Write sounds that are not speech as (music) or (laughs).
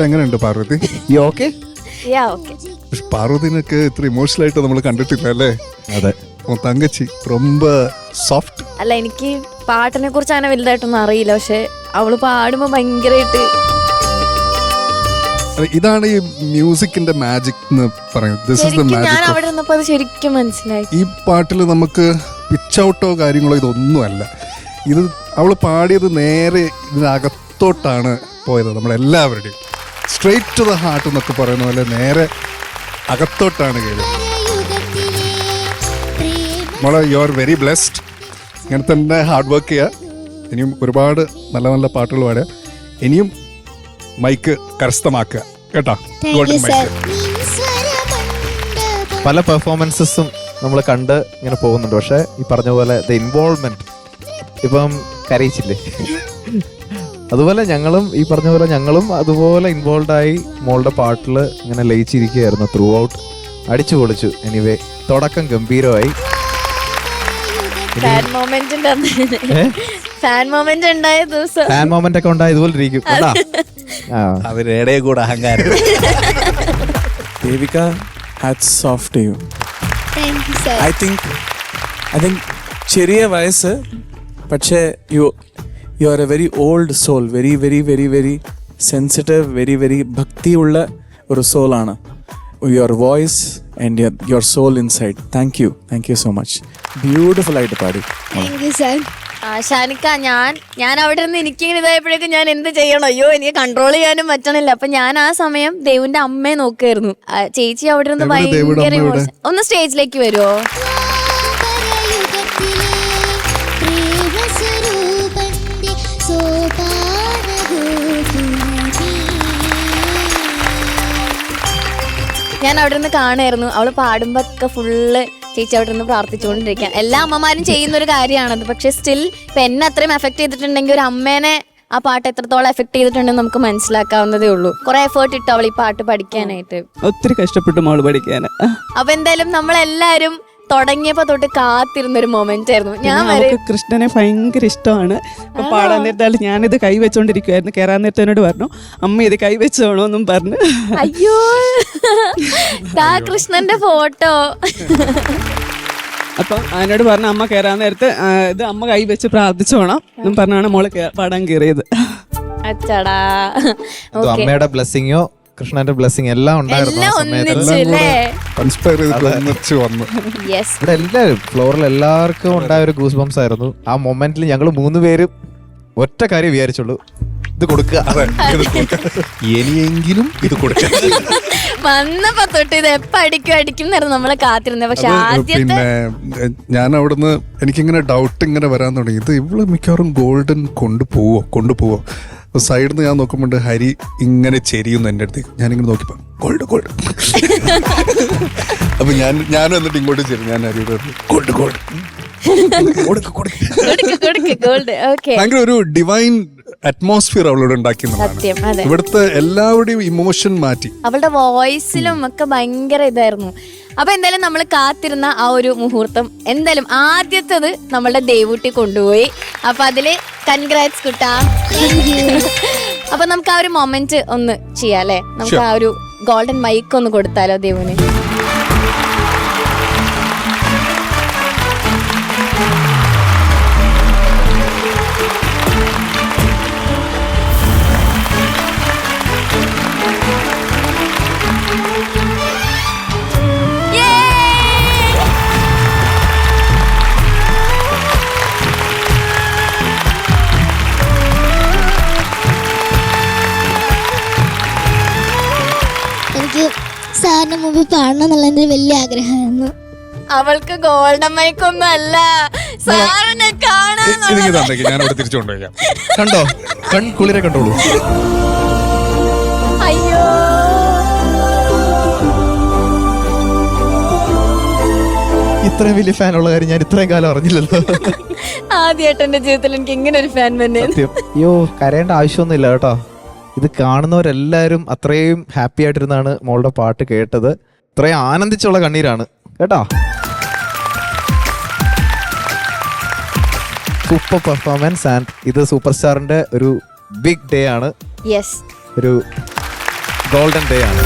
പക്ഷെ എങ്ങനെയുണ്ട് പാർവതി ഈ ഓക്കെ യാ ഓക്കെ പക്ഷെ പാർവതിനൊക്കെ ഇത്ര ഇമോഷണൽ ആയിട്ട് നമ്മൾ കണ്ടിട്ടില്ല അല്ലേ അതെ ഓ തങ്കച്ചി ரொம்ப സോഫ്റ്റ് അല്ല എനിക്ക് പാട്ടിനെ കുറിച്ച് അങ്ങനെ വലുതായിട്ടൊന്നും അറിയില്ല പക്ഷെ അവള് പാടുമ്പോ ഭയങ്കരമായിട്ട് ഇതാണ് ഈ മ്യൂസിക്കിന്റെ മാജിക് എന്ന് പറയുന്നത് ദിസ് ഇസ് ദ ശരിക്കും ഞാൻ മാജിക് അവിടെ ഇരുന്നപ്പോ അത് ശരിക്കും മനസ്സിലായി ഈ പാട്ടിൽ നമുക്ക് പിച്ച് ഔട്ടോ കാര്യങ്ങളോ ഇതൊന്നുമല്ല ഇത് അവൾ പാടിയത് നേരെ ഇതിനകത്തോട്ടാണ് പോയത് നമ്മളെല്ലാവരുടെയും സ്ട്രെയിറ്റ് ടു ദ ഹാർട്ട് എന്നൊക്കെ പറയുന്ന പോലെ നേരെ അകത്തോട്ടാണ് കേട്ടത് മോളെ യു ആർ വെരി ബ്ലെസ്ഡ് ഇങ്ങനെ തന്നെ ഹാർഡ് വർക്ക് ചെയ്യുക ഇനിയും ഒരുപാട് നല്ല നല്ല പാട്ടുകൾ പാടുക. ഇനിയും മൈക്ക് കരസ്ഥമാക്കുക. കേട്ടോ? ഗോൾഡൻ മൈക്ക് പല പെർഫോമൻസസും നമ്മൾ കണ്ട് ഇങ്ങനെ പോകുന്നുണ്ട്. പക്ഷേ ഈ പറഞ്ഞ പോലെ ദ ഇൻവോൾവ്മെന്റ് ഇപ്പം കരയിച്ചില്ലേ? അതുപോലെ ഞങ്ങളും ഈ പറഞ്ഞ പോലെ ഞങ്ങളും അതുപോലെ ഇൻവോൾവ് ആയി മോളുടെ പാട്ടിൽ ഇങ്ങനെ ലയിച്ചിരിക്കുകയായിരുന്നു ത്രൂ ഔട്ട് അടിച്ചു പൊളിച്ചു. എനിവേ തുടക്കം ഗംഭീരമായി. ഫാൻ മൊമെന്റ് ഫാൻ മൊമെന്റ് ഉണ്ടായ ദിവസം. ഫാൻ മൊമെന്റ് ഒക്കെ ഉണ്ടായി ഇതുപോലെ ഇരിക്കും. അവരുടെ കൂടെ അഹങ്കാരം. Devika hats off to you I think I think ചെറിയ വയസ്സ് പക്ഷേ you you are a very old soul very very very very sensitive very very ഭക്തിയുള്ള ഒരു സോളാണ് your voice and your your soul inside thank you thank you so much beautiful ആയിട്ട് പാടി. ആ ഷാനിക്ക ഞാൻ ഞാൻ അവിടെ നിന്ന് എനിക്കിങ്ങനെ ഇതായപ്പോഴേക്കും ഞാൻ എന്ത് ചെയ്യണം? അയ്യോ എനിക്ക് കൺട്രോൾ ചെയ്യാനും പറ്റണില്ല. അപ്പൊ ഞാൻ ആ സമയം ദേവിന്റെ അമ്മയെ നോക്കായിരുന്നു. ആ, ചേച്ചി അവിടെ നിന്ന് എവിടെ ഭയങ്കര അമ്മ എവിടെ? emotion- ഒന്ന് സ്റ്റേജിലേക്ക് വരുമോ ഞാൻ അവിടെ നിന്ന് കാണായിരുന്നു അവൾ പാടുമ്പോ ഒക്കെ ഫുള്ള് ചേച്ചി അവിടെ നിന്ന് പ്രാർത്ഥിച്ചുകൊണ്ടിരിക്കാം എല്ലാ അമ്മമാരും ചെയ്യുന്ന ഒരു കാര്യമാണത്. പക്ഷെ സ്റ്റിൽ ഇപ്പൊ എന്നെ അത്രയും എഫക്ട് ചെയ്തിട്ടുണ്ടെങ്കിൽ ഒരു അമ്മേനെ ആ പാട്ട് എത്രത്തോളം എഫക്ട് ചെയ്തിട്ടുണ്ടെന്ന് നമുക്ക് മനസ്സിലാക്കാവുന്നതേ ഉള്ളൂ. കുറെ എഫേർട്ട് ഇട്ടു അവൾ ഈ പാട്ട് പഠിക്കാനായിട്ട്. ഒത്തിരി കഷ്ടപ്പെട്ടു മോൾ പഠിക്കാൻ അപ്പൊ എന്തായാലും നമ്മളെല്ലാരും തുടങ്ങിയപ്പോ തൊട്ട് കാത്തിരുന്ന ഒരു മൊമെന്റ് ആയിരുന്നു. ഞാൻ വരെ അവൾക്ക് കൃഷ്ണനെ ഭയങ്കര ഇഷ്ടമാണ്. അപ്പൊ പാടാൻ നേരത്താൽ ഞാനിത് കൈവച്ചോണ്ടിരിക്കുവായിരുന്നു കയറാൻ നേരത്തനോട് പറഞ്ഞു അമ്മ ഇത് കൈവച്ചോണോ എന്നും പറഞ്ഞു. അയ്യോ. ദാ കൃഷ്ണന്റെ ഫോട്ടോ. അപ്പൊ അതിനോട് പറഞ്ഞ അമ്മ കയറാൻ നേരത്ത് ആ, ഇത് അമ്മ കൈ വെച്ച് പ്രാർത്ഥിച്ചോണം എന്നും പറഞ്ഞാണ് മോൾ കേ- പാടാൻ കയറിയത്. അച്ചടാ. ഓക്കെ അമ്മയുടെ ബ്ലെസ്സിങ്ങോ കൃഷ്ണന്റെ ബ്ലെസ്സിങ് എല്ലാം ഉണ്ടായിരുന്നു എല്ലാം സമയത്ത്. ഒന്നിച്ച് അല്ലേ? കൺസ്പയർ ചെയ്തിട്ട് ഒന്നിച്ച് വന്നു. യെസ് ഇവിടെ എല്ലാവരും ഫ്ലോറിൽ എല്ലാവർക്കും ഉണ്ടായ ഒരു ഗൂസ് ബംസ് ആയിരുന്നു. ആ മൊമെന്റിൽ ഞങ്ങൾ മൂന്ന് പേരും ഒറ്റ കാര്യം വിചാരിച്ചുള്ളൂ. ഇത് കൊടുക്കുക. അതെ ഇത് കൊടുക്കാം. ഇനിയെങ്കിലും ഇത് കൊടുക്കാം വന്നപ്പോ തൊട്ട് ഇത് എപ്പ അടിക്കും അടിക്കും എന്നായിരുന്നു നമ്മളെ കാത്തിരുന്നത്. പക്ഷെ അത് ആദ്യത്തെ പിന്നെ എ, ഞാൻ അവിടുന്ന് എനിക്കിങ്ങനെ ഡൗട്ട് ഇങ്ങനെ വരാൻ തുടങ്ങി. ഇത് ഇവൾ മിക്കവാറും ഗോൾഡൻ കൊണ്ടുപോവോ കൊണ്ടുപോവോ. സൈഡിൽ നിന്ന് ഞാൻ നോക്കുമ്പോൾ ഹരി ഇങ്ങനെ ചെരിയുന്നു എന്റെ അടുത്തേക്ക്. ഞാനിങ്ങനെ നോക്കിപ്പോ ഗോൾഡ് ഗോൾഡ്. (laughs) അപ്പൊ ഞാൻ ഞാൻ എന്നിട്ട് ഇങ്ങോട്ട് ചെരി ഞാൻ ഹരിയുടെ ഗോൾഡ് ഗോൾഡ്. (laughs) ഭയങ്കര ഒരു ഡിവൈൻ അറ്റ്മോസ്ഫിയർ അവളോട് ഉണ്ടാക്കിയെന്നുള്ളതാണ് അതെ. ഇവിടുത്തെ എല്ലാവരുടെയും ഇമോഷൻ മാറ്റി. അവളുടെ വോയിസിലും ഒക്കെ ഭയങ്കര ഇതായിരുന്നു. അപ്പൊ എന്തായാലും നമ്മൾ കാത്തിരുന്ന ആ ഒരു മുഹൂർത്തം എന്തായാലും ആദ്യത്തത് നമ്മളുടെ ദേവൂട്ടി കൊണ്ടുപോയി. അപ്പൊ അതിൽ കൺഗ്രാറ്റ്സ് കുട്ടാ. അപ്പൊ നമുക്ക് ആ ഒരു മൊമെന്റ് ഒന്ന് ചെയ്യാം അല്ലെ? നമുക്ക് ആ ഒരു ഗോൾഡൻ മൈക്ക് ഒന്ന് കൊടുത്താലോ ദേവുന് സാറിന് മൂവി പാടണം എന്നുള്ള എന്റെ വലിയ ആഗ്രഹമായിരുന്നു. അവൾക്ക് ഗോൾഡൻ മൈക്ക് ഒന്നല്ല അല്ല. സാറിനെ ഇ- കാണാൻ തന്നേക്ക് ഞാൻ അവിടെ തിരിച്ചു കൊണ്ടുപോയി കണ്ടോ? കൺ കുളിരെ കണ്ടോളൂ. അയ്യോ. ഇത്രയും വലിയ ഫാൻ ഉള്ള കാര്യം ഞാൻ ഇത്രയും കാലം അറിഞ്ഞില്ലല്ലോ. ആദ്യമായിട്ട് എന്റെ ജീവിതത്തിൽ എനിക്ക് ഇങ്ങനെ ഒരു ഫാൻ തന്നെ സത്യം. അയ്യോ കരയേണ്ട ആവശ്യമൊന്നുമില്ല കേട്ടോ. ഇത് കാണുന്നവരെല്ലാവരും അത്രയും ഹാപ്പി ആയിട്ടിരുന്നാണ് മോളുടെ പാട്ട് കേട്ടത്. ഇത്രയും ആനന്ദിച്ചുള്ള കണ്ണീരാണ്. കേട്ടോ? സൂപ്പർ പെർഫോമൻസ് ആൻഡ് ഇത് സൂപ്പർ സ്റ്റാറിന്റെ ഒരു ബിഗ് ഡേ ആണ്. ഒരു ഗോൾഡൻ ഡേ ആണ്.